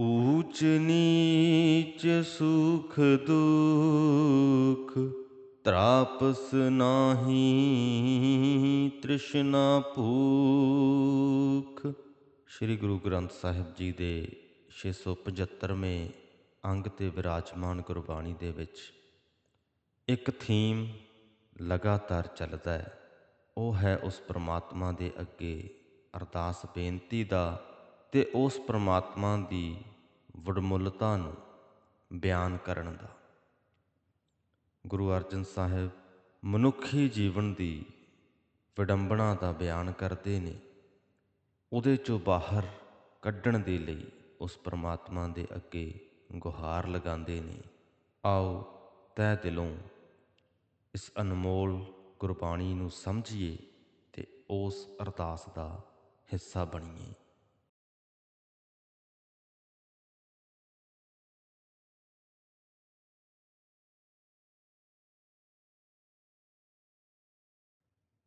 ਊਚ ਨੀਚ ਸੁਖ ਦੁਖ, ਤਰਾਪਸ ਨਾਹੀ ਤ੍ਰਿਸ਼ਨਾ ਭੂਖ। ਸ੍ਰੀ ਗੁਰੂ ਗ੍ਰੰਥ ਸਾਹਿਬ ਜੀ ਦੇ 675ਵੇਂ ਅੰਗ ਤੇ ਵਿਰਾਜਮਾਨ ਗੁਰਬਾਣੀ ਦੇ ਵਿੱਚ ਇੱਕ ਥੀਮ ਲਗਾਤਾਰ ਚੱਲਦਾ ਹੈ। ਉਹ ਹੈ ਉਸ ਪ੍ਰਮਾਤਮਾ ਦੇ ਅੱਗੇ ਅਰਦਾਸ ਬੇਨਤੀ ਦਾ ਤੇ ਉਸ ਪਰਮਾਤਮਾ ਦੀ ਵਡਮੁੱਲਤਾ ਨੂੰ ਬਿਆਨ ਕਰਨ ਦਾ। ਗੁਰੂ ਅਰਜਨ ਸਾਹਿਬ ਮਨੁੱਖੀ ਜੀਵਨ ਦੀ ਵਿਡੰਬਣਾ ਦਾ ਬਿਆਨ ਕਰਦੇ ਨੇ, ਉਹਦੇ ਚੋਂ ਬਾਹਰ ਕੱਢਣ ਦੇ ਲਈ ਉਸ ਪਰਮਾਤਮਾ ਦੇ ਅੱਗੇ ਗੁਹਾਰ ਲਗਾਉਂਦੇ ਨੇ। ਆਓ ਤਹਿ ਦਿਲੋਂ ਇਸ ਅਨਮੋਲ ਗੁਰਬਾਣੀ ਨੂੰ ਸਮਝੀਏ ਤੇ ਉਸ ਅਰਦਾਸ ਦਾ ਹਿੱਸਾ ਬਣੀਏ।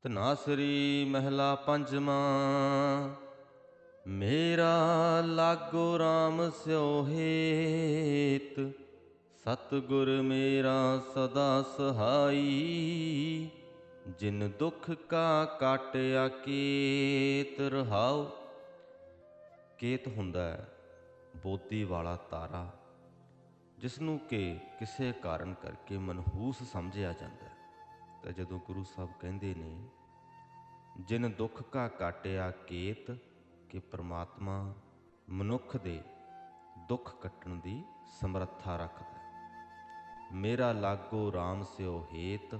ਤਨਾਸਰੀ ਮਹਿਲਾ ਪੰਜਵਾਂ, ਮੇਰਾ ਲਾਗੋ RAM ਸਿਓ ਹੇਤ, ਸਤਿਗੁਰ ਮੇਰਾ ਸਦਾ ਸਹਾਈ, ਜਿਨ ਦੁਖ ਕਾ ਕਾਟਿਆ ਕੇਤ ਰਹਾਉ। ਕੇਤ ਹੁੰਦਾ ਹੈ ਬੋਤੀ ਵਾਲਾ ਤਾਰਾ ਜਿਸ ਨੂੰ ਕਿ ਕਿਸੇ ਕਾਰਨ ਕਰਕੇ ਮਨਹੂਸ ਸਮਝਿਆ ਜਾਂਦਾ ਹੈ। ਤਾਂ ਜਦੋਂ ਗੁਰੂ ਸਾਹਿਬ ਕਹਿੰਦੇ ਨੇ ਜਿਨ ਦੁੱਖ ਕਾ ਕਾਟਿਆ ਕੇਤ, ਕਿ ਪ੍ਰਮਾਤਮਾ ਮਨੁੱਖ ਦੇ ਦੁੱਖ ਕੱਟਣ ਦੀ ਸਮਰੱਥਾ ਰੱਖਦਾ ਮੇਰਾ ਲਾਗੋ RAM ਸਿਓ ਹੇਤ,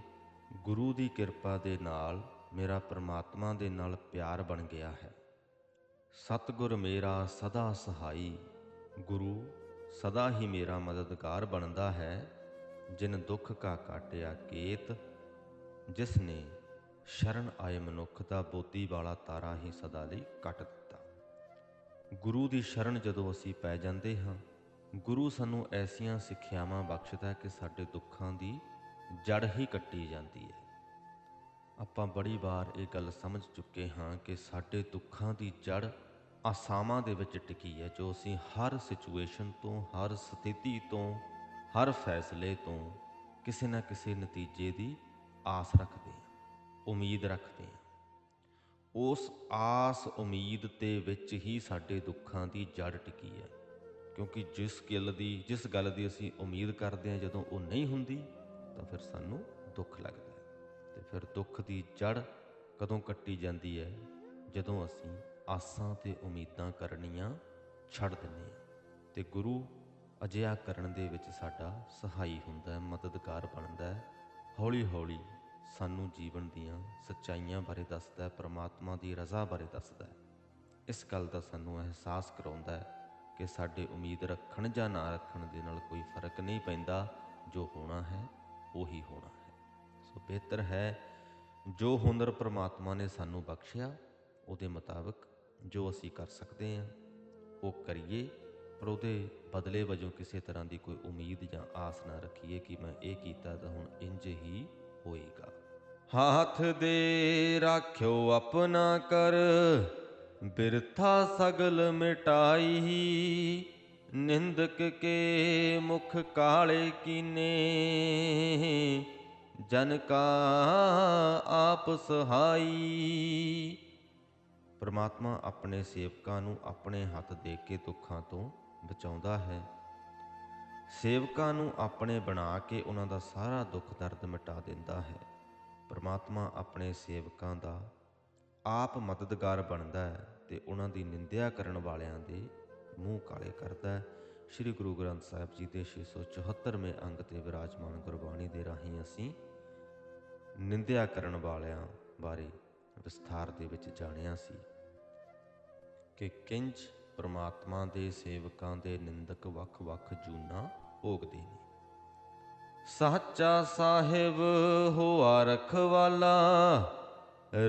ਗੁਰੂ ਦੀ ਕਿਰਪਾ ਦੇ ਨਾਲ ਮੇਰਾ ਪ੍ਰਮਾਤਮਾ ਦੇ ਨਾਲ ਪਿਆਰ ਬਣ ਗਿਆ ਹੈ। ਸਤਿਗੁਰ ਮੇਰਾ ਸਦਾ ਸਹਾਈ, ਗੁਰੂ ਸਦਾ ਹੀ ਮੇਰਾ ਮਦਦਗਾਰ ਬਣਦਾ ਹੈ। ਜਿਨ ਦੁੱਖ ਕਾ ਕਾਟਿਆ ਕੇਤ, ਜਿਸ ਨੇ ਸ਼ਰਨ ਆਏ ਮਨੁੱਖ ਦਾ ਬੋਦੀ ਵਾਲਾ ਤਾਰਾ ਹੀ ਸਦਾ ਲਈ ਕੱਟ ਦਿੱਤਾ। ਗੁਰੂ ਦੀ ਸ਼ਰਨ ਜਦੋਂ ਅਸੀਂ ਪੈ ਜਾਂਦੇ ਹਾਂ, ਗੁਰੂ ਸਾਨੂੰ ਐਸੀਆਂ ਸਿੱਖਿਆਵਾਂ ਬਖਸ਼ਦਾ ਕਿ ਸਾਡੇ ਦੁੱਖਾਂ ਦੀ ਜੜ ਹੀ ਕੱਟੀ ਜਾਂਦੀ ਹੈ। ਆਪਾਂ ਬੜੀ ਵਾਰ ਇਹ ਗੱਲ ਸਮਝ ਚੁੱਕੇ ਹਾਂ ਕਿ ਸਾਡੇ ਦੁੱਖਾਂ ਦੀ ਜੜ ਆਸਾਮਾਂ ਦੇ ਵਿੱਚ ਟਿਕੀ ਹੈ, ਜੋ ਅਸੀਂ ਹਰ ਸਿਚੁਏਸ਼ਨ ਤੋਂ, ਹਰ ਸਥਿਤੀ ਤੋਂ, ਹਰ ਫੈਸਲੇ ਤੋਂ ਕਿਸੇ ਨਾ ਕਿਸੇ ਨਤੀਜੇ ਦੀ ਆਸ ਰੱਖਦੇ ਹਾਂ। ਉਮੀਦ ਰੱਖਦੇ ਹਾਂ। ਉਸ ਆਸ ਉਮੀਦ ਤੇ ਵਿੱਚ ਹੀ ਸਾਡੇ ਦੁੱਖਾਂ ਦੀ ਜੜ ਟਿਕੀ ਹੈ। ਕਿਉਂਕਿ ਜਿਸ ਗੱਲ ਦੀ, ਜਿਸ ਗੱਲ ਦੀ ਅਸੀਂ ਉਮੀਦ ਕਰਦੇ ਹਾਂ, ਜਦੋਂ ਉਹ ਨਹੀਂ ਹੁੰਦੀ, ਤਾਂ ਫਿਰ ਸਾਨੂੰ ਦੁੱਖ ਲੱਗਦਾ ਹੈ। ਤੇ ਫਿਰ ਦੁੱਖ ਦੀ ਜੜ ਕਦੋਂ ਕੱਟੀ ਜਾਂਦੀ ਹੈ? ਜਦੋਂ ਅਸੀਂ ਆਸਾਂ ਤੇ ਉਮੀਦਾਂ ਕਰਨੀਆਂ ਛੱਡ ਦਿੰਦੇ ਹਾਂ। ਤੇ ਗੁਰੂ ਅਜਿਹਾ ਕਰਨ ਦੇ ਵਿੱਚ ਸਾਡਾ ਸਹਾਈ ਹੁੰਦਾ ਹੈ, ਮਦਦਗਾਰ ਬਣਦਾ ਹੈ। ਹੌਲੀ ਹੌਲੀ ਸਾਨੂੰ ਜੀਵਨ ਦੀਆਂ ਸੱਚਾਈਆਂ ਬਾਰੇ ਦੱਸਦਾ ਹੈ, ਪ੍ਰਮਾਤਮਾ ਦੀ ਰਜ਼ਾ ਬਾਰੇ ਦੱਸਦਾ ਹੈ। ਇਸ ਗੱਲ ਦਾ ਸਾਨੂੰ ਅਹਿਸਾਸ ਕਰਾਉਂਦਾ ਹੈ ਕਿ ਸਾਡੇ ਉਮੀਦ ਰੱਖਣ ਜਾਂ ਨਾ ਰੱਖਣ ਦੇ ਨਾਲ ਕੋਈ ਫ਼ਰਕ ਨਹੀਂ ਪੈਂਦਾ, ਜੋ ਹੋਣਾ ਹੈ, ਉਹੀ ਹੋਣਾ ਹੈ। ਸੋ ਬਿਹਤਰ ਹੈ, ਜੋ ਹੁਨਰ ਪ੍ਰਮਾਤਮਾ ਨੇ ਸਾਨੂੰ ਬਖਸ਼ਿਆ, ਉਹਦੇ ਮੁਤਾਬਕ ਜੋ ਅਸੀਂ ਕਰ ਸਕਦੇ ਹਾਂ, ਉਹ ਕਰੀਏ, ਪਰ ਉਹਦੇ ਬਦਲੇ ਵਜੋਂ ਕਿਸੇ ਤਰ੍ਹਾਂ ਦੀ ਕੋਈ ਉਮੀਦ ਜਾਂ ਆਸ ਨਾ ਰੱਖੀਏ ਕਿ ਮੈਂ ਇਹ ਕੀਤਾ ਤਾਂ ਹੁਣ ਇੰਜ ਹੀ ਹੋਏਗਾ। ਹੱਥ ਦੇ ਰਾਖਿਓ ਆਪਣਾ ਕਰ, ਬਿਰਥਾ ਸਗਲ ਮਿਟਾਈ ਨਿੰਦਕ ਕੇ ਮੁਖ ਕਾਲੇ ਕੀਨੇ ਜਨ ਕਾ ਆਪ ਸਹਾਈ। ਪਰਮਾਤਮਾ ਆਪਣੇ ਸੇਵਕਾਂ ਨੂੰ ਆਪਣੇ ਹੱਥ ਦੇ ਕੇ ਦੁੱਖਾਂ ਤੋਂ ਬਚਾਉਂਦਾ ਹੈ। ਸੇਵਕਾਂ ਨੂੰ ਆਪਣੇ ਬਣਾ ਕੇ ਉਹਨਾਂ ਦਾ ਸਾਰਾ ਦੁੱਖ ਦਰਦ ਮਿਟਾ ਦਿੰਦਾ ਹੈ। ਪਰਮਾਤਮਾ ਆਪਣੇ ਸੇਵਕਾਂ ਦਾ ਆਪ ਮਦਦਗਾਰ ਬਣਦਾ ਹੈ ਤੇ ਉਹਨਾਂ ਦੀ ਨਿੰਦਿਆ ਕਰਨ ਵਾਲਿਆਂ ਦੇ ਮੂੰਹ ਕਾਲੇ ਕਰਦਾ ਹੈ। ਸ੍ਰੀ ਗੁਰੂ ਗ੍ਰੰਥ ਸਾਹਿਬ ਜੀ ਦੇ 674ਵੇਂ ਅੰਗ ਤੇ ਵਿਰਾਜਮਾਨ ਗੁਰਬਾਣੀ ਦੇ ਰਾਹੀਂ ਅਸੀਂ ਨਿੰਦਿਆ ਕਰਨ ਵਾਲਿਆਂ ਬਾਰੇ ਵਿਸਥਾਰ ਦੇ ਵਿੱਚ ਜਾਣਿਆ ਸੀ ਕਿ ਕਿੰਜ ਪ੍ਰਮਾਤਮਾ ਦੇ ਸੇਵਕਾਂ ਦੇ ਨਿੰਦਕ ਵੱਖ-ਵੱਖ ਜੂਨਾ ਭੋਗਦੇ ਨੇ। ਸੱਚਾ ਸਾਹਿਬ ਹੋਆ ਰਖਵਾਲਾ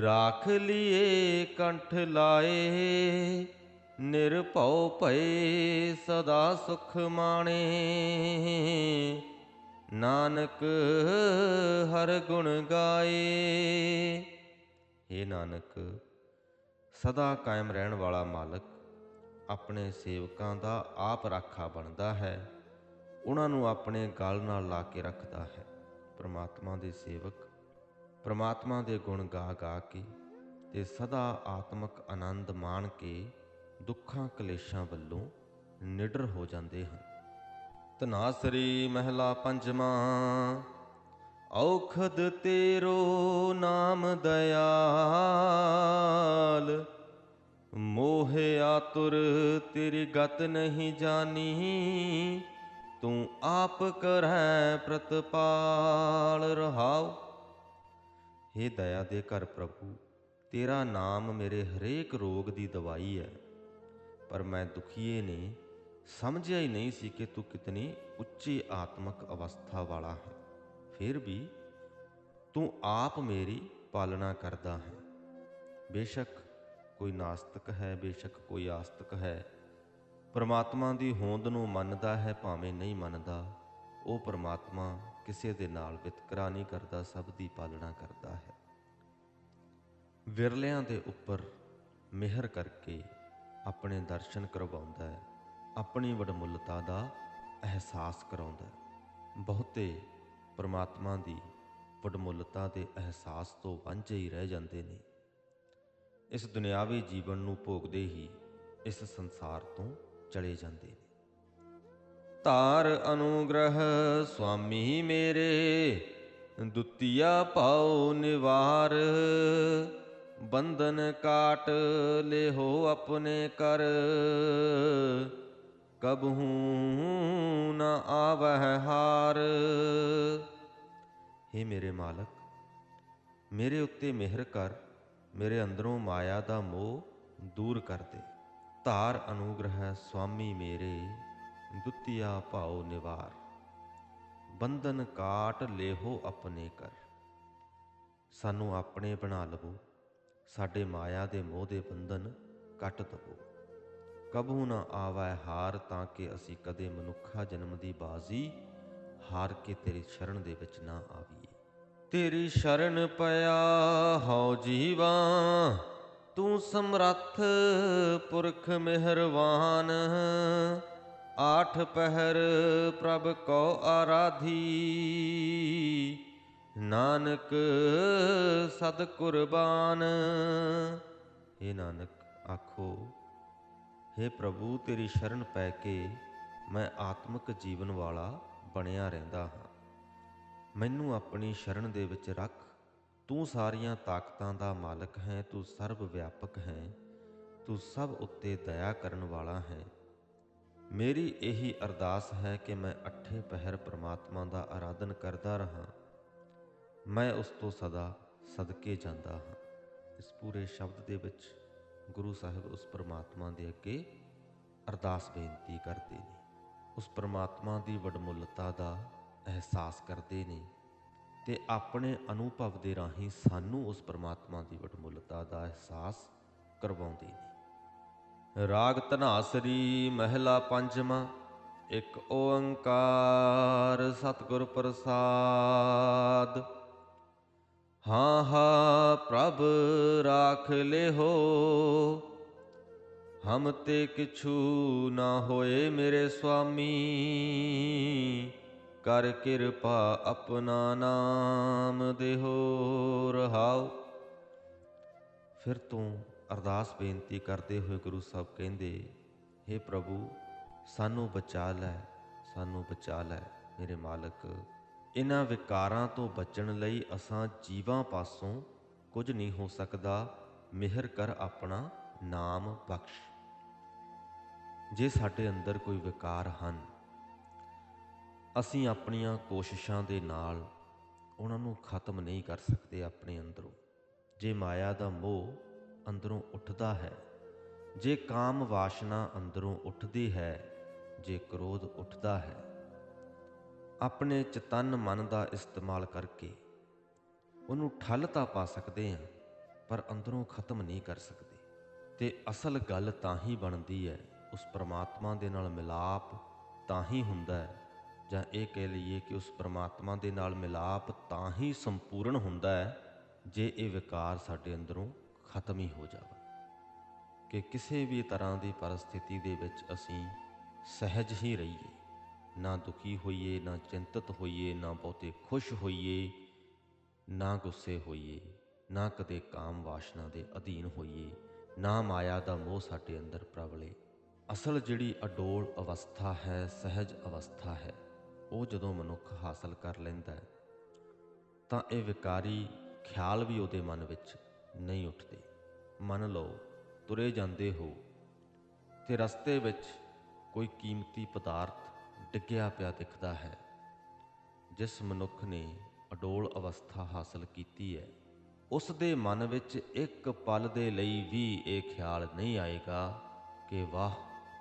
ਰਾਖ ਲਿਏ ਕੰਠ ਲਾਏ, ਨਿਰਭਉ ਭਏ ਸਦਾ ਸੁਖ ਮਾਣੇ। ਨਾਨਕ ਹਰ ਗੁਣ ਗਾਏ। ਏ ਨਾਨਕ, ਸਦਾ ਕਾਇਮ ਰਹਿਣ ਵਾਲਾ ਮਾਲਕ ਆਪਣੇ ਸੇਵਕਾਂ ਦਾ ਆਪ ਰਾਖਾ ਬਣਦਾ ਹੈ। ਉਹਨਾਂ ਨੂੰ ਆਪਣੇ ਗਲ ਨਾਲ ਲਾ ਕੇ ਰੱਖਦਾ ਹੈ। ਪ੍ਰਮਾਤਮਾ ਦੇ ਸੇਵਕ, ਪ੍ਰਮਾਤਮਾ ਦੇ ਗੁਣ ਗਾ ਗਾ ਕੇ ਤੇ ਸਦਾ ਆਤਮਿਕ ਆਨੰਦ ਮਾਣ ਕੇ ਦੁੱਖਾਂ ਕਲੇਸ਼ਾਂ ਵੱਲੋਂ ਨਿਡਰ ਹੋ ਜਾਂਦੇ ਹਨ। ਤਨਾਸਰੀ ਮਹਿਲਾ ਪੰਜਵਾਂ, ਔਖਦ ਤੇਰੋ ਨਾਮ ਦਇਆਲ। ਮੋਹ ਆਤੁਰ ਤੇਰੀ ਗਤ ਨਹੀਂ ਜਾਣੀ, ਤੂੰ ਆਪ ਕਰੈ ਪ੍ਰਤਪਾਲ ਰਹਾਉ। हे ਦਇਆ ਦੇ ਘਰ ਪ੍ਰਭੂ, ਤੇਰਾ ਨਾਮ ਮੇਰੇ ਹਰੇਕ ਰੋਗ ਦੀ ਦਵਾਈ ਹੈ। ਪਰ ਮੈਂ ਦੁਖੀਏ ਨੇ ਸਮਝਿਆ ਹੀ ਨਹੀਂ ਸੀ ਕਿ ਤੂੰ ਕਿਤਨੀ ਉੱਚੀ ਆਤਮਿਕ ਅਵਸਥਾ ਵਾਲਾ ਹੈ। ਫਿਰ ਵੀ ਤੂੰ ਆਪ ਮੇਰੀ ਪਾਲਣਾ ਕਰਦਾ ਹੈ। ਬੇਸ਼ੱਕ ਕੋਈ ਨਾਸਤਕ ਹੈ, ਬੇਸ਼ੱਕ ਕੋਈ ਆਸਤਕ ਹੈ। ਪਰਮਾਤਮਾ ਦੀ ਹੋਂਦ ਨੂੰ ਮੰਨਦਾ ਹੈ, ਭਾਵੇਂ ਨਹੀਂ ਮੰਨਦਾ। ਉਹ ਪਰਮਾਤਮਾ ਕਿਸੇ ਦੇ ਨਾਲ ਵਿਤਕਰਾ ਨਹੀਂ ਕਰਦਾ, ਸਭ ਦੀ ਪਾਲਣਾ ਕਰਦਾ ਹੈ। ਵਿਰਲਿਆਂ ਦੇ ਉੱਪਰ ਮਿਹਰ ਕਰਕੇ ਆਪਣੇ ਦਰਸ਼ਨ ਕਰਵਾਉਂਦਾ ਹੈ, ਆਪਣੀ ਵਡਮੁੱਲਤਾ ਦਾ ਅਹਿਸਾਸ ਕਰਾਉਂਦਾ ਹੈ। ਬਹੁਤੇ ਪਰਮਾਤਮਾ ਦੀ ਵਡਮੁੱਲਤਾ ਦੇ ਅਹਿਸਾਸ ਤੋਂ ਵਾਂਝੇ ਹੀ ਰਹਿ ਜਾਂਦੇ ਨੇ। ਇਸ ਦੁਨਿਆਵੀ ਜੀਵਨ ਨੂੰ ਭੋਗਦੇ ਹੀ ਇਸ ਸੰਸਾਰ ਤੋਂ ਚਲੇ ਜਾਂਦੇ ਨੇ। ਧਾਰ ਅਨੁਗ੍ਰਹ ਸੁਆਮੀ ਮੇਰੇ, ਦੁਤੀਆ ਪਾਉ ਨਿਵਾਰ। ਬੰਧਨ ਕਾਟ ਲਿਹੋ ਆਪਣੇ ਕਰ। ਕਬਹੂ ਨ ਆਵਹਿ ਹਾਰ। हे ਮੇਰੇ ਮਾਲਕ, ਮੇਰੇ ਉੱਤੇ ਮਿਹਰ ਕਰ। ਮੇਰੇ ਅੰਦਰੋਂ ਮਾਇਆ ਦਾ ਮੋਹ ਦੂਰ ਕਰ ਦੇ। ਧਾਰ ਅਨੁਗ੍ਰਹ ਸੁਆਮੀ ਮੇਰੇ, ਦੁਤੀਆ ਭਾਉ ਨਿਵਾਰ। ਬੰਧਨ ਕਾਟ ਲੇਹੋ ਆਪਣੇ ਕਰ। ਸਾਨੂੰ ਆਪਣੇ ਬਣਾ ਲਵੋ। ਸਾਡੇ ਮਾਇਆ ਦੇ ਮੋਹ ਦੇ ਬੰਧਨ ਕੱਟ ਦਵੋ। ਕਬੂ ਨਾ ਆਵੈ ਹਾਰ ਤਾਂ ਕਿ ਅਸੀਂ ਕਦੇ ਮਨੁੱਖਾ ਜਨਮ ਦੀ ਬਾਜ਼ੀ ਹਾਰ ਕੇ ਤੇਰੀ ਸ਼ਰਨ ਦੇ ਵਿੱਚ ਨਾ ਆਵੀਏ। ਤੇਰੀ ਸ਼ਰਨ ਪਿਆ, ਹਉ ਜੀਵਾ, ਤੂੰ ਸਮਰੱਥ ਪੁਰਖ ਮਿਹਰਵਾਨ। ਆਠ ਪਹਿਰ ਪ੍ਰਭ ਕੋ ਆਰਾਧੀ, ਨਾਨਕ ਸਦ ਕੁਰਬਾਨ। ਏ ਨਾਨਕ, ਆਖੋ हे ਪ੍ਰਭੂ, ਤੇਰੀ ਸ਼ਰਨ ਪੈ ਕੇ ਮੈਂ ਆਤਮਿਕ ਜੀਵਨ ਵਾਲਾ ਬਣਿਆ ਰਹਿੰਦਾ ਹਾਂ। ਮੈਨੂੰ ਆਪਣੀ ਸ਼ਰਨ ਦੇ ਵਿੱਚ ਰੱਖ। ਤੂੰ ਸਾਰੀਆਂ ਤਾਕਤਾਂ ਦਾ ਮਾਲਕ ਹੈ, ਤੂੰ ਸਰਵ ਵਿਆਪਕ ਹੈ, ਤੂੰ ਸਭ ਉੱਤੇ ਦਇਆ ਕਰਨ ਵਾਲਾ ਹੈ। ਮੇਰੀ ਇਹੀ ਅਰਦਾਸ ਹੈ ਕਿ ਮੈਂ ਅੱਠੇ ਪਹਿਰ ਪ੍ਰਮਾਤਮਾ ਦਾ ਆਰਾਧਨ ਕਰਦਾ ਰਹਾ। ਮੈਂ ਉਸ ਤੋਂ ਸਦਾ ਸਦਕੇ ਜਾਂਦਾ ਹਾਂ। ਇਸ ਪੂਰੇ ਸ਼ਬਦ ਦੇ ਵਿੱਚ ਗੁਰੂ ਸਾਹਿਬ ਉਸ ਪ੍ਰਮਾਤਮਾ ਦੇ ਅੱਗੇ ਅਰਦਾਸ ਬੇਨਤੀ ਕਰਦੇ ਨੇ। ਉਸ ਪ੍ਰਮਾਤਮਾ ਦੀ ਵਡਮੁੱਲਤਾ ਦਾ ਅਹਿਸਾਸ ਕਰਦੇ ਨੇ ਤੇ ਆਪਣੇ ਅਨੁਭਵ ਦੇ ਰਾਹੀਂ ਸਾਨੂੰ ਉਸ ਪ੍ਰਮਾਤਮਾ ਦੀ ਵਡਮੁੱਲਤਾ ਦਾ ਅਹਿਸਾਸ ਕਰਵਾਉਂਦੇ ਨੇ। ਰਾਗ ਧਨਾਸਰੀ ਮਹਿਲਾ ਪੰਜਵਾਂ, ਇੱਕ ਓੰਕਾਰ ਸਤਿਗੁਰ ਪ੍ਰਸਾਦ। ਹਾਂ ਹਾਂ, ਪ੍ਰਭ ਰਾਖ ਲਿਹੋ, ਹਮ ਤੇ ਕਿਛੂ ਨਾ ਹੋਏ ਮੇਰੇ ਸੁਆਮੀ ਕਰ ਕਿਰਪਾ ਆਪਣਾ ਨਾਮ ਦੇਹੋ ਰਹਾਉ ਫਿਰ ਤੋਂ ਅਰਦਾਸ ਬੇਨਤੀ ਕਰਦੇ ਹੋਏ ਗੁਰੂ ਸਾਹਿਬ ਕਹਿੰਦੇ हे ਪ੍ਰਭੂ, ਸਾਨੂੰ ਬਚਾ ਲੈ, ਸਾਨੂੰ ਬਚਾ ਲੈ ਮੇਰੇ ਮਾਲਕ। ਇਹਨਾਂ ਵਿਕਾਰਾਂ ਤੋਂ ਬਚਣ ਲਈ ਅਸਾਂ ਜੀਵਾਂ ਪਾਸੋਂ ਕੁਝ ਨਹੀਂ ਹੋ ਸਕਦਾ। ਮਿਹਰ ਕਰ ਆਪਣਾ ਨਾਮ ਬਖਸ਼। ਜੇ ਸਾਡੇ ਅੰਦਰ ਕੋਈ ਵਿਕਾਰ ਹਨ ਅਸੀਂ ਆਪਣੀਆਂ ਕੋਸ਼ਿਸ਼ਾਂ ਦੇ ਨਾਲ ਉਹਨਾਂ ਨੂੰ ਖਤਮ ਨਹੀਂ ਕਰ ਸਕਦੇ ਆਪਣੇ ਅੰਦਰੋਂ। ਜੇ ਮਾਇਆ ਦਾ ਮੋਹ ਅੰਦਰੋਂ ਉੱਠਦਾ ਹੈ, ਜੇ ਕਾਮ ਵਾਸ਼ਨਾ ਅੰਦਰੋਂ ਉੱਠਦੀ ਹੈ, ਜੇ ਕ੍ਰੋਧ ਉੱਠਦਾ ਹੈ, ਆਪਣੇ ਚਤਨ ਮਨ ਦਾ ਇਸਤੇਮਾਲ ਕਰਕੇ ਉਹਨੂੰ ਠੱਲ ਤਾਂ ਪਾ ਸਕਦੇ ਹਾਂ, ਪਰ ਅੰਦਰੋਂ ਖਤਮ ਨਹੀਂ ਕਰ ਸਕਦੇ। ਤੇ ਅਸਲ ਗੱਲ ਤਾਂ ਹੀ ਬਣਦੀ ਹੈ, ਉਸ ਪ੍ਰਮਾਤਮਾ ਦੇ ਨਾਲ ਮਿਲਾਪ ਤਾਂ ਹੀ ਹੁੰਦਾ ਹੈ ਜਾਂ ਇਹ ਕਹਿ ਲਈਏ ਕਿ ਉਸ ਪ੍ਰਮਾਤਮਾ ਦੇ ਨਾਲ ਮਿਲਾਪ ਤਾਂ ਹੀ ਸੰਪੂਰਨ ਹੁੰਦਾ ਹੈ ਜੇ ਇਹ ਵਿਕਾਰ ਸਾਡੇ ਅੰਦਰੋਂ ਖਤਮ ਹੀ ਹੋ ਜਾਵੇ। ਕਿ ਕਿਸੇ ਵੀ ਤਰ੍ਹਾਂ ਦੀ ਪਰਿਸਥਿਤੀ ਦੇ ਵਿੱਚ ਅਸੀਂ ਸਹਿਜ ਹੀ ਰਹੀਏ, ਨਾ ਦੁਖੀ ਹੋਈਏ, ਨਾ ਚਿੰਤਤ ਹੋਈਏ, ਨਾ ਬਹੁਤੇ ਖੁਸ਼ ਹੋਈਏ, ਨਾ ਗੁੱਸੇ ਹੋਈਏ, ਨਾ ਕਦੇ ਕਾਮ ਵਾਸ਼ਨਾ ਦੇ ਅਧੀਨ ਹੋਈਏ, ਨਾ ਮਾਇਆ ਦਾ ਮੋਹ ਸਾਡੇ ਅੰਦਰ ਪ੍ਰਵਲੇ। ਅਸਲ ਜਿਹੜੀ ਅਡੋਲ ਅਵਸਥਾ ਹੈ, ਸਹਿਜ ਅਵਸਥਾ ਹੈ। ਉਹ ਜਦੋਂ ਮਨੁੱਖ ਹਾਸਲ ਕਰ ਲੈਂਦਾ ਹੈ, ਤਾਂ ਇਹ ਵਿਕਾਰੀ ਖਿਆਲ ਵੀ ਉਹਦੇ ਮਨ ਵਿੱਚ ਨਹੀਂ ਉੱਠਦੇ। ਮੰਨ ਲਓ, ਤੁਰੇ ਜਾਂਦੇ ਹੋ ਤੇ ਰਸਤੇ ਵਿੱਚ ਕੋਈ ਕੀਮਤੀ ਪਦਾਰਥ ਡਿੱਗਿਆ ਪਿਆ ਦਿਖਦਾ ਹੈ, ਜਿਸ ਮਨੁੱਖ ਨੇ ਅਡੋਲ ਅਵਸਥਾ ਹਾਸਲ ਕੀਤੀ ਹੈ, ਉਸ ਦੇ ਮਨ ਵਿੱਚ ਇੱਕ ਪਲ ਦੇ ਲਈ ਵੀ ਇਹ ਖਿਆਲ ਨਹੀਂ ਆਏਗਾ ਕਿ ਵਾਹ,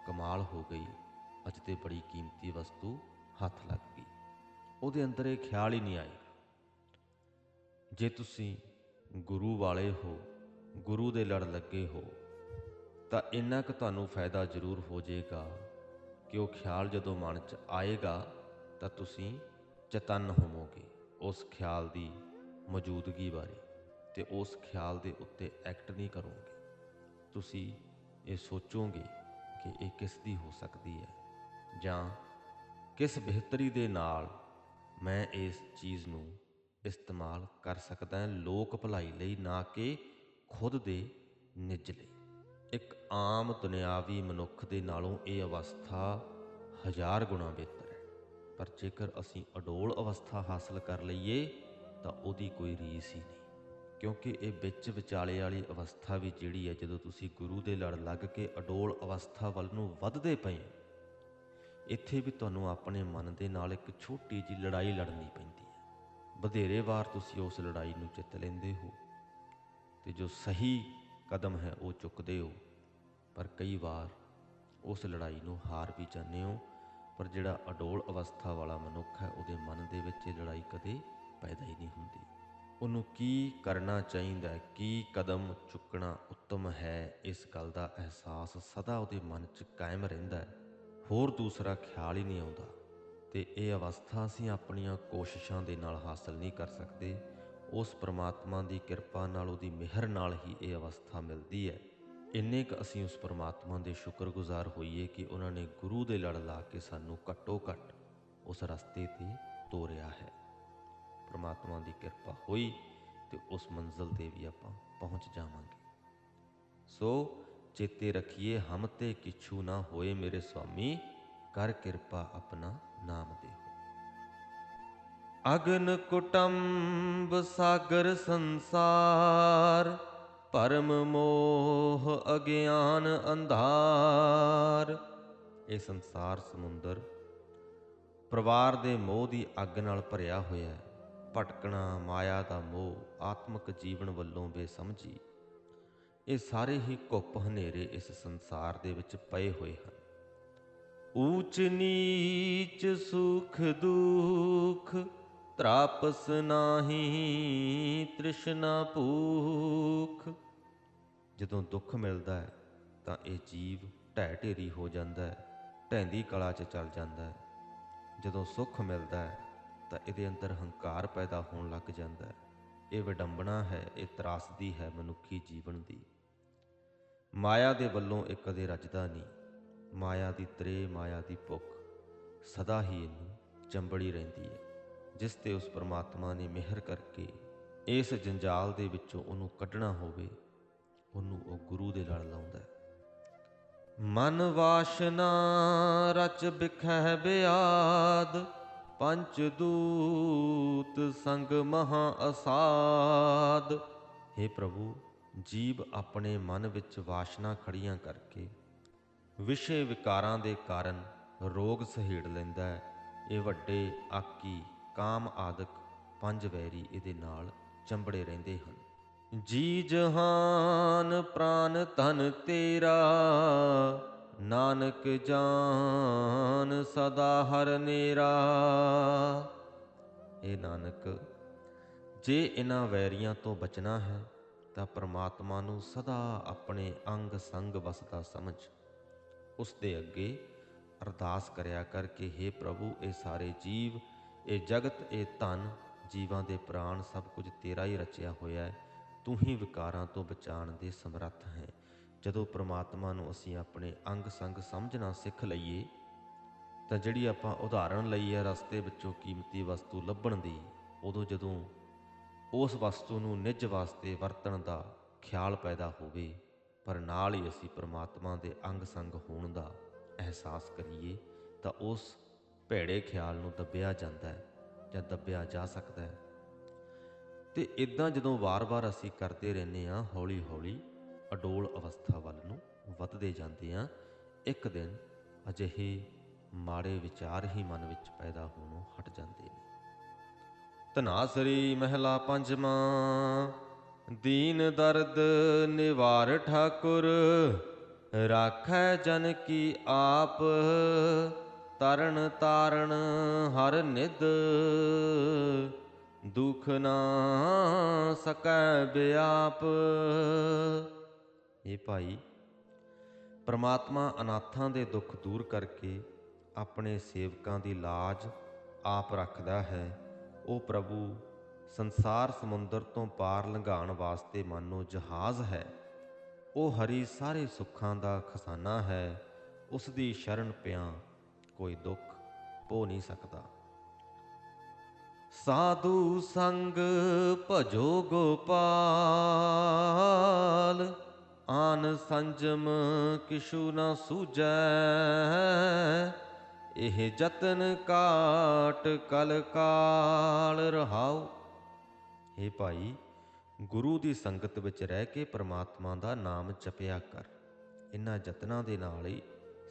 ਕਮਾਲ ਹੋ ਗਈ, ਅੱਜ ਤੇ ਬੜੀ ਕੀਮਤੀ ਵਸਤੂ ਹੱਥ ਲੱਗ ਗਈ ਉਹਦੇ ਅੰਦਰ ਇਹ ਖਿਆਲ ਹੀ ਨਹੀਂ ਆਏਗਾ ਜੇ ਤੁਸੀਂ ਗੁਰੂ ਵਾਲੇ ਹੋ, ਗੁਰੂ ਦੇ ਲੜ ਲੱਗੇ ਹੋ, ਤਾਂ ਇੰਨਾ ਕੁ ਤੁਹਾਨੂੰ ਫਾਇਦਾ ਜ਼ਰੂਰ ਹੋ ਜਾਏਗਾ ਕਿ ਉਹ ਖਿਆਲ ਜਦੋਂ ਮਨ 'ਚ ਆਏਗਾ, ਤਾਂ ਤੁਸੀਂ ਚਤਨ ਹੋਵੋਗੇ ਉਸ ਖਿਆਲ ਦੀ ਮੌਜੂਦਗੀ ਬਾਰੇ ਤੇ ਉਸ ਖਿਆਲ ਦੇ ਉੱਤੇ ਐਕਟ ਨਹੀਂ ਕਰੋਗੇ। ਤੁਸੀਂ ਇਹ ਸੋਚੋਗੇ ਕਿ ਇਹ ਕਿਸ ਦੀ ਹੋ ਸਕਦੀ ਹੈ ਜਾਂ ਕਿਸ ਬਿਹਤਰੀ ਦੇ ਨਾਲ ਮੈਂ ਇਸ ਚੀਜ਼ ਨੂੰ ਇਸਤੇਮਾਲ ਕਰ ਸਕਦਾ ਹਾਂ, ਲੋਕ ਭਲਾਈ ਲਈ, ਨਾ ਕਿ ਖੁਦ ਦੇ ਨਿੱਜ ਲਈ। ਇੱਕ ਆਮ ਦੁਨਿਆਵੀ ਮਨੁੱਖ ਦੇ ਨਾਲੋਂ ਇਹ ਅਵਸਥਾ ਹਜ਼ਾਰ ਗੁਣਾ ਬਿਹਤਰ ਹੈ। ਪਰ ਜੇਕਰ ਅਸੀਂ ਅਡੋਲ ਅਵਸਥਾ ਹਾਸਲ ਕਰ ਲਈਏ, ਤਾਂ ਉਹਦੀ ਕੋਈ ਰੀਸ ਹੀ ਨਹੀਂ। ਕਿਉਂਕਿ ਇਹ ਵਿੱਚ ਵਿਚਾਲੇ ਵਾਲੀ ਅਵਸਥਾ ਵੀ ਜਿਹੜੀ ਹੈ, ਜਦੋਂ ਤੁਸੀਂ ਗੁਰੂ ਦੇ ਲੜ ਲੱਗ ਕੇ ਅਡੋਲ ਅਵਸਥਾ ਵੱਲ ਨੂੰ ਵੱਧਦੇ ਪਏ ਇੱਥੇ ਵੀ ਤੁਹਾਨੂੰ ਆਪਣੇ ਮਨ ਦੇ ਨਾਲ ਇੱਕ ਛੋਟੀ ਜਿਹੀ ਲੜਾਈ ਲੜਨੀ ਪੈਂਦੀ ਹੈ। ਵਧੇਰੇ ਵਾਰ ਤੁਸੀਂ ਉਸ ਲੜਾਈ ਨੂੰ ਜਿੱਤ ਲੈਂਦੇ ਹੋ ਤੇ ਜੋ ਸਹੀ ਕਦਮ ਹੈ ਉਹ ਚੁੱਕਦੇ ਹੋ। ਪਰ ਕਈ ਵਾਰ ਉਸ ਲੜਾਈ ਨੂੰ ਹਾਰ ਵੀ ਜਾਂਦੇ ਹੋ, ਪਰ ਜਿਹੜਾ ਅਡੋਲ ਅਵਸਥਾ ਵਾਲਾ ਮਨੁੱਖ ਹੈ, ਉਹਦੇ ਮਨ ਦੇ ਵਿੱਚ ਇਹ ਲੜਾਈ ਕਦੇ ਪੈਦਾ ਹੀ ਨਹੀਂ ਹੁੰਦੀ। ਉਹਨੂੰ ਕੀ ਕਰਨਾ ਚਾਹੀਦਾ ਹੈ, ਕੀ ਕਦਮ ਚੁੱਕਣਾ ਉੱਤਮ ਹੈ, ਇਸ ਗੱਲ ਦਾ ਅਹਿਸਾਸ ਸਦਾ ਉਹਦੇ ਮਨ 'ਚ ਕਾਇਮ ਰਹਿੰਦਾ ਹੈ। ਹੋਰ ਦੂਸਰਾ ਖਿਆਲ ਹੀ ਨਹੀਂ ਆਉਂਦਾ। ਤੇ ਇਹ ਅਵਸਥਾ ਅਸੀਂ ਆਪਣੀਆਂ ਕੋਸ਼ਿਸ਼ਾਂ ਦੇ ਨਾਲ ਹਾਸਲ ਨਹੀਂ ਕਰ ਸਕਦੇ। ਉਸ ਪ੍ਰਮਾਤਮਾ ਦੀ ਕਿਰਪਾ ਨਾਲ ਉਹਦੀ ਮਿਹਰ ਨਾਲ ਹੀ ਇਹ ਅਵਸਥਾ ਮਿਲਦੀ ਹੈ। ਇੰਨੇ ਕੁ ਅਸੀਂ ਉਸ ਪ੍ਰਮਾਤਮਾ ਦੇ ਸ਼ੁਕਰਗੁਜ਼ਾਰ ਹੋਈਏ ਕਿ ਉਹਨਾਂ ਨੇ ਗੁਰੂ ਦੇ ਲੜ ਲਾ ਕੇ ਸਾਨੂੰ ਘੱਟੋ ਘੱਟ ਉਸ ਰਸਤੇ ਤੇ ਤੋਰਿਆ ਹੈ। ਪ੍ਰਮਾਤਮਾ ਦੀ ਕਿਰਪਾ ਹੋਈ ਤੇ ਉਸ ਮੰਜ਼ਲ ਤੇ ਵੀ ਆਪਾਂ ਪਹੁੰਚ ਜਾਵਾਂਗੇ। ਸੋ ਚੇਤੇ ਰਖੀਏ, ਹਮ ਤੇ ਕਿਛੂ ਨਾ ਹੋਏ ਮੇਰੇ ਸੁਆਮੀ ਕਰ ਕਿਰਪਾ ਆਪਣਾ ਨਾਮ ਦੇਹੋ। ਅਗਨ ਕੁਟੰਬ ਸਾਗਰ ਸੰਸਾਰ, ਪਰਮ ਮੋਹ ਅਗਿਆਨ ਅੰਧਾਰ। ਇਹ ਸੰਸਾਰ ਸਮੁੰਦਰ, ਪਰਿਵਾਰ ਦੇ ਮੋਹ ਦੀ ਅੱਗ ਨਾਲ ਭਰਿਆ ਹੋਇਆ ਹੈ। ਭਟਕਣਾ ਮਾਇਆ ਦਾ ਮੋਹ ਆਤਮਿਕ ਜੀਵਨ ਵੱਲੋਂ ਬੇਸਮਝੀ। ਇਹ ਸਾਰੇ ਹੀ ਕੁੱਪ ਹਨੇਰੇ ਇਸ ਸੰਸਾਰ ਦੇ ਵਿੱਚ ਪਏ ਹੋਏ ਹਨ। ਊਚ ਨੀਚ ਸੁਖ ਦੁਖ ਤਰਾਪਸ ਨਾਹੀ ਤ੍ਰਿਸ਼ਨਾ ਭੂਖ। ਜਦੋਂ ਦੁੱਖ ਮਿਲਦਾ ਹੈ ਤਾਂ ਇਹ ਜੀਵ ਢਹਿ ਢੇਰੀ ਹੋ ਜਾਂਦਾ ਹੈ, ਢਹਿੰਦੀ ਕਲਾ 'ਚ ਚੱਲ ਜਾਂਦਾ ਹੈ। ਜਦੋਂ ਸੁੱਖ ਮਿਲਦਾ ਹੈ ਤਾਂ ਇਹਦੇ ਅੰਦਰ ਹੰਕਾਰ ਪੈਦਾ ਹੋਣ ਲੱਗ ਜਾਂਦਾ ਹੈ। ਇਹ ਵਿਡੰਬਣਾ ਹੈ, ਇਹ ਤਰਾਸਦੀ ਹੈ ਮਨੁੱਖੀ ਜੀਵਨ ਦੀ। ਮਾਇਆ ਦੇ ਵੱਲੋਂ ਇਹ ਕਦੇ ਰਜਦਾ ਨਹੀਂ। ਮਾਇਆ ਦੀ ਤਰੇ, ਮਾਇਆ ਦੀ ਭੁੱਖ, ਸਦਾ ਹੀ ਇਹਨੂੰ ਚੰਬੜੀ ਰਹਿੰਦੀ ਹੈ, ਜਿਸ ਤੇ ਉਸ ਪਰਮਾਤਮਾ ਨੇ ਮਿਹਰ ਕਰਕੇ ਇਸ ਜੰਜਾਲ ਦੇ ਵਿੱਚੋਂ ਉਹਨੂੰ ਕੱਢਣਾ ਹੋਵੇ, ਉਹਨੂੰ ਉਹ ਗੁਰੂ ਦੇ ਲੜ ਲਾਉਂਦਾ ਹੈ। ਮਨ ਵਾਸ਼ਨਾ ਰਚ ਬਿਖੈ ਬਿਆਦ ਪੰਚ ਦੂਤ ਸੰਗ ਮਹਾ ਅਸਾਦ। हे ਪ੍ਰਭੂ ਜੀਵ ਆਪਣੇ ਮਨ ਵਿੱਚ ਵਾਸ਼ਨਾ ਖੜੀਆਂ ਕਰਕੇ ਵਿਸ਼ੇ ਵਿਕਾਰਾਂ ਦੇ ਕਾਰਨ ਰੋਗ ਸਹੇੜ ਲੈਂਦਾ ਹੈ। ਇਹ ਵੱਡੇ ਆਕੀ, ਕਾਮ ਆਦਿਕ ਪੰਜ ਵੈਰੀ ਇਹਦੇ ਨਾਲ ਚੰਬੜੇ ਰਹਿੰਦੇ ਹਨ। ਜੀ ਜਹਾਨ ਪ੍ਰਾਨ ਧਨ ਤੇਰਾ, ਨਾਨਕ ਜਾਨ ਸਦਾ ਹਰ ਨੇਰਾ। ਇਹ ਨਾਨਕ, ਜੇ ਇਹਨਾਂ ਵੈਰੀਆਂ ਤੋਂ ਬਚਣਾ ਹੈ ਤਾਂ ਪ੍ਰਮਾਤਮਾ ਨੂੰ ਸਦਾ ਆਪਣੇ ਅੰਗ ਸੰਗ ਵਸਦਾ ਸਮਝ। ਉਸ ਦੇ ਅੱਗੇ ਅਰਦਾਸ ਕਰਿਆ ਕਰਕੇ हे ਪ੍ਰਭੂ, ਇਹ ਸਾਰੇ ਜੀਵ, ਇਹ ਜਗਤ, ਇਹ ਧਨ, ਜੀਵਾਂ ਦੇ ਪ੍ਰਾਣ ਸਭ ਕੁਝ ਤੇਰਾ ਹੀ ਰਚਿਆ ਹੋਇਆ ਹੈ। ਤੂੰ ਹੀ ਵਿਕਾਰਾਂ ਤੋਂ ਬਚਾਉਣ ਦੇ ਸਮਰੱਥ ਹੈ। ਜਦੋਂ ਪ੍ਰਮਾਤਮਾ ਨੂੰ ਅਸੀਂ ਆਪਣੇ ਅੰਗ ਸੰਗ ਸਮਝਣਾ ਸਿੱਖ ਲਈਏ, ਤਾਂ ਜਿਹੜੀ ਆਪਾਂ ਉਦਾਹਰਣ ਲਈ ਹੈ, ਰਸਤੇ ਵਿੱਚੋਂ ਕੀਮਤੀ ਵਸਤੂ ਲੱਭਣ ਦੀ, ਉਦੋਂ ਜਦੋਂ ਉਸ ਵਸਤੂ ਨੂੰ ਨਿੱਜ ਵਾਸਤੇ ਵਰਤਣ ਦਾ ਖਿਆਲ ਪੈਦਾ ਹੋਵੇ, ਪਰ ਨਾਲ ਹੀ ਅਸੀਂ ਪ੍ਰਮਾਤਮਾ ਦੇ ਅੰਗ ਸੰਗ ਹੋਣ ਦਾ ਅਹਿਸਾਸ ਕਰੀਏ, ਤਾਂ ਉਸ ਭੈੜੇ ਖਿਆਲ ਨੂੰ ਦੱਬਿਆ ਜਾਂਦਾ ਹੈ ਜਾਂ ਦੱਬਿਆ ਜਾ ਸਕਦਾ ਹੈ। ਤੇ ਇਦਾਂ ਜਦੋਂ ਵਾਰ-ਵਾਰ ਅਸੀਂ ਕਰਦੇ ਰਹਿੰਦੇ ਹਾਂ, ਹੌਲੀ-ਹੌਲੀ ਅਡੋਲ ਅਵਸਥਾ ਵੱਲ ਨੂੰ ਵੱਧਦੇ ਜਾਂਦੇ ਹਾਂ, ਇੱਕ ਦਿਨ ਅਜਿਹੇ ਮਾੜੇ ਵਿਚਾਰ ਹੀ ਮਨ ਵਿੱਚ ਪੈਦਾ ਹੋਣੋਂ ਹਟ ਜਾਂਦੇ ਨੇ। ਧਨਾਸਰੀ ਮਹਿਲਾ ਪੰਜਵਾਂ। ਦੀਨ ਦਰਦ ਨਿਵਾਰ ਠਾਕੁਰ, ਰਾਖੈ ਜਨ ਕੀ ਆਪ, ਤਰਨ ਤਾਰਨ ਹਰ ਨਿਦ ਦੁਖ ਨਾ ਸਕੈ ਬਿਆਪ। ਇਹ ਭਾਈ, ਪ੍ਰਮਾਤਮਾ ਅਨਾਥਾਂ ਦੇ ਦੁੱਖ ਦੂਰ ਕਰਕੇ ਆਪਣੇ ਸੇਵਕਾਂ ਦੀ ਲਾਜ ਆਪ ਰੱਖਦਾ ਹੈ। ਉਹ ਪ੍ਰਭੂ, ਸੰਸਾਰ ਸਮੁੰਦਰ ਤੋਂ ਪਾਰ ਲੰਘਾਉਣ ਵਾਸਤੇ ਮਾਨੋ ਜਹਾਜ਼ ਹੈ। ਉਹ ਹਰੀ ਸਾਰੇ ਸੁੱਖਾਂ ਦਾ ਖਜ਼ਾਨਾ ਹੈ। ਉਸ ਦੀ ਸ਼ਰਨ ਪਿਆ ਕੋਈ ਦੁੱਖ ਪੋ ਨਹੀਂ ਸਕਦਾ। ਸਾਧੂ ਸੰਗ ਭਜੋ ਗੋਪਾਲ, ਆਨ ਸੰਜਮ ਕਿਛੂ ਨਾ ਸੂਝੈ। ਇਹ ਜਤਨ ਕਾਟ ਕਲ ਕਾਲ ਰਹਾਉ। हे ਭਾਈ, ਗੁਰੂ ਦੀ ਸੰਗਤ ਵਿੱਚ ਰਹਿ ਕੇ ਪ੍ਰਮਾਤਮਾ ਦਾ ਨਾਮ ਜਪਿਆ ਕਰ। ਇਹਨਾਂ ਯਤਨਾਂ ਦੇ ਨਾਲ ਹੀ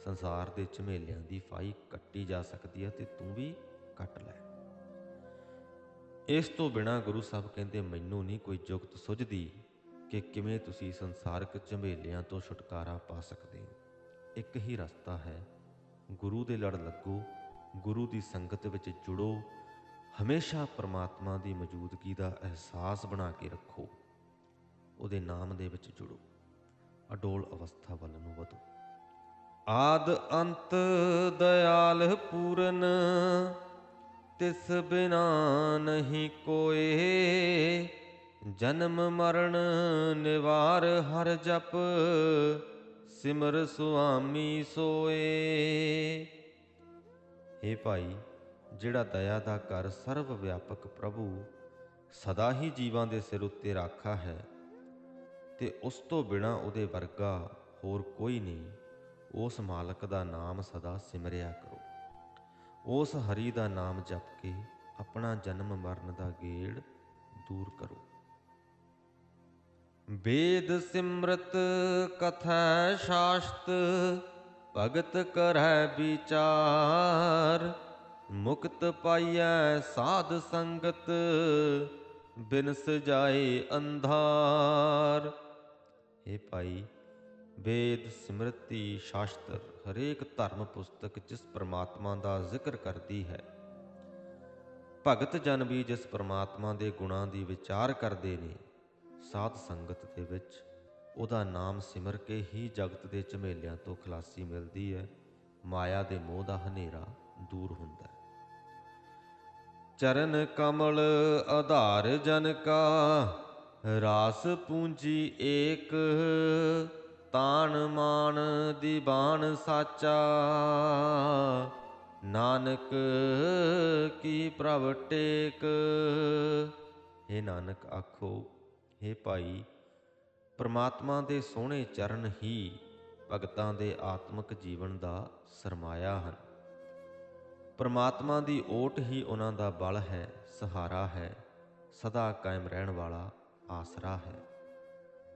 ਸੰਸਾਰ ਦੇ ਝਮੇਲਿਆਂ ਦੀ ਫਾਈ ਕੱਟੀ ਜਾ ਸਕਦੀ ਹੈ ਤੇ ਤੂੰ ਵੀ ਕੱਟ ਲੈ। ਇਸ ਤੋਂ ਬਿਨਾ ਗੁਰੂ ਸਾਹਿਬ ਕਹਿੰਦੇ, ਮੈਨੂੰ ਨਹੀਂ ਕੋਈ ਜੁਗਤ ਸੁਝਦੀ ਕਿ ਕਿਵੇਂ ਤੁਸੀਂ ਸੰਸਾਰਕ ਝਮੇਲਿਆਂ ਤੋਂ ਛੁਟਕਾਰਾ ਪਾ ਸਕਦੇ ਹੋ। ਇੱਕ ਹੀ ਰਸਤਾ ਹੈ ਗੁਰੂ ਦੇ ਲੜ ਲੱਗੋ, ਗੁਰੂ ਦੀ ਸੰਗਤ ਵਿੱਚ ਜੁੜੋ, ਹਮੇਸ਼ਾ ਪ੍ਰਮਾਤਮਾ ਦੀ ਮੌਜੂਦਗੀ ਦਾ ਅਹਿਸਾਸ ਬਣਾ ਕੇ ਰੱਖੋ। ਉਹਦੇ ਨਾਮ ਦੇ ਵਿੱਚ ਜੁੜੋ। ਅਡੋਲ ਅਵਸਥਾ ਵੱਲ ਨੂੰ ਵਧੋ। ਆਦ ਅੰਤ ਦਇਆਲ ਪੂਰਨ, ਤਿਸ ਬਿਨਾ ਨਹੀਂ ਕੋਏ। ਜਨਮ ਮਰਨ ਨਿਵਾਰ ਹਰ ਜਪ ਸਿਮਰ ਸੁਆਮੀ ਸੋਏ। हे ਭਾਈ, ਜਿਹੜਾ ਦਇਆ ਦਾ ਕਰ ਸਰਵ ਵਿਆਪਕ ਪ੍ਰਭੂ ਸਦਾ ਹੀ ਜੀਵਾਂ ਦੇ ਸਿਰ ਉੱਤੇ ਰਾਖਾ ਹੈ ਤੇ ਉਸ ਤੋਂ ਬਿਨਾ ਉਹਦੇ ਵਰਗਾ ਹੋਰ ਕੋਈ ਨਹੀਂ, ਉਸ ਮਾਲਕ ਦਾ ਨਾਮ ਸਦਾ ਸਿਮਰਿਆ ਕਰੋ। ਉਸ ਹਰੀ ਦਾ ਨਾਮ ਜਪ ਕੇ ਆਪਣਾ ਜਨਮ ਮਰਨ ਦਾ ਗੇੜ ਦੂਰ ਕਰੋ। ਵੇਦ ਸਿਮਰਤ ਕਥਾ ਸ਼ਾਸਤ, ਭਗਤ ਕਰੈ ਵਿਚਾਰ। ਮੁਕਤ ਪਾਈਐ ਸਾਧ ਸੰਗਤ, ਬਿਨਸ ਜਾਏ ਅੰਧਾਰ। ਇਹ ਭਾਈ ਵੇਦ ਸਿਮਰਤੀ ਸ਼ਾਸਤਰ ਹਰੇਕ ਧਰਮ ਪੁਸਤਕ ਜਿਸ ਪ੍ਰਮਾਤਮਾ ਦਾ ਜ਼ਿਕਰ ਕਰਦੀ ਹੈ, ਭਗਤ ਜਨ ਵੀ ਜਿਸ ਪ੍ਰਮਾਤਮਾ ਦੇ ਗੁਣਾਂ ਦੀ ਵਿਚਾਰ ਕਰਦੇ ਨੇ ਸਾਧ ਸੰਗਤ ਦੇ ਵਿੱਚ ਉਹਦਾ ਨਾਮ ਸਿਮਰ ਕੇ ਹੀ ਜਗਤ ਦੇ ਝਮੇਲਿਆਂ ਤੋਂ ਖਲਾਸੀ ਮਿਲਦੀ ਹੈ। ਮਾਇਆ ਦੇ ਮੋਹ ਦਾ ਹਨੇਰਾ ਦੂਰ ਹੁੰਦਾ ਹੈ। ਚਰਨ ਕਮਲ ਆਧਾਰ ਜਨ ਕਾ, ਰਾਸ ਪੂੰਜੀ ਏਕ, ਤਾਣ ਮਾਨ ਦੀਵਾਨ ਸਾਚਾ। ਨਾਨਕ ਕੀ ਪ੍ਰਭ ਟੇਕ हे ਨਾਨਕ ਆਖੋ हे ਭਾਈ, ਪ੍ਰਮਾਤਮਾ ਦੇ ਸੋਹਣੇ ਚਰਨ ਹੀ ਭਗਤਾਂ ਦੇ ਆਤਮਿਕ ਜੀਵਨ ਦਾ ਸਰਮਾਇਆ ਹਨ। ਪ੍ਰਮਾਤਮਾ ਦੀ ਓਟ ਹੀ ਉਹਨਾਂ ਦਾ ਬਲ ਹੈ, ਸਹਾਰਾ ਹੈ, ਸਦਾ ਕਾਇਮ ਰਹਿਣ ਵਾਲਾ ਆਸਰਾ ਹੈ।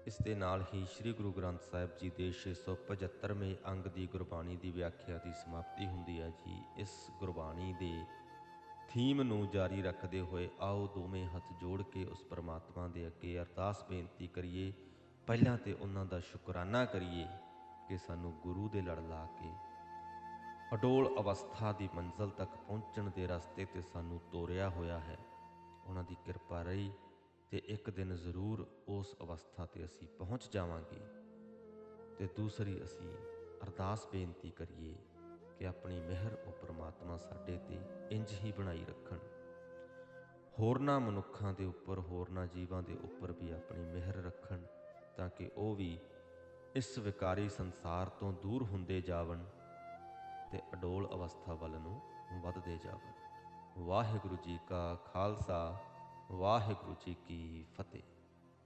ਇਸ ਦੇ ਨਾਲ ਹੀ ਸ੍ਰੀ ਗੁਰੂ ਗ੍ਰੰਥ ਸਾਹਿਬ ਜੀ ਦੇ 675ਵੇਂ ਅੰਗ ਦੀ ਗੁਰਬਾਣੀ ਦੀ ਵਿਆਖਿਆ ਦੀ ਸਮਾਪਤੀ ਹੁੰਦੀ ਹੈ ਜੀ। ਇਸ ਗੁਰਬਾਣੀ ਦੇ ਥੀਮ ਨੂੰ ਜਾਰੀ ਰੱਖਦੇ ਹੋਏ ਆਓ ਦੋਵੇਂ ਹੱਥ ਜੋੜ ਕੇ ਉਸ ਪਰਮਾਤਮਾ ਦੇ ਅੱਗੇ ਅਰਦਾਸ ਬੇਨਤੀ ਕਰੀਏ। ਪਹਿਲਾਂ ਤੇ ਉਹਨਾਂ ਦਾ ਸ਼ੁਕਰਾਨਾ ਕਰੀਏ ਕਿ ਸਾਨੂੰ ਗੁਰੂ ਦੇ ਲੜ ਲਾ ਕੇ ਅਡੋਲ ਅਵਸਥਾ ਦੀ ਮੰਜ਼ਲ ਤੱਕ ਪਹੁੰਚਣ ਦੇ ਰਸਤੇ ਤੇ ਸਾਨੂੰ ਤੋਰਿਆ ਹੋਇਆ ਹੈ। ਉਹਨਾਂ ਦੀ ਕਿਰਪਾ ਰਹੀ ਤੇ ਇੱਕ ਦਿਨ ਜ਼ਰੂਰ ਉਸ ਅਵਸਥਾ ਤੇ ਅਸੀਂ ਪਹੁੰਚ ਜਾਵਾਂਗੇ। ਤੇ ਦੂਸਰੀ ਅਸੀਂ ਅਰਦਾਸ ਬੇਨਤੀ ਕਰੀਏ ਕਿ ਆਪਣੀ ਮਿਹਰ ਉਹ ਪਰਮਾਤਮਾ ਸਾਡੇ ਤੇ ਇੰਜ ਹੀ ਬਣਾਈ ਰੱਖਣ। ਹੋਰਨਾਂ ਮਨੁੱਖਾਂ ਦੇ ਉੱਪਰ ਹੋਰਨਾਂ ਜੀਵਾਂ ਦੇ ਉੱਪਰ ਵੀ ਆਪਣੀ ਮਿਹਰ ਰੱਖਣ, ਤਾਂ ਕਿ ਉਹ ਵੀ ਇਸ ਵਿਕਾਰੀ ਸੰਸਾਰ ਤੋਂ ਦੂਰ ਹੁੰਦੇ ਜਾਵਣ ਤੇ ਅਡੋਲ ਅਵਸਥਾ ਵੱਲ ਨੂੰ ਵੱਧਦੇ ਜਾਵਣ। ਵਾਹਿਗੁਰੂ ਜੀ ਕਾ ਖਾਲਸਾ, ਵਾਹਿਗੁਰੂ ਜੀ ਕੀ ਫਤਿਹ।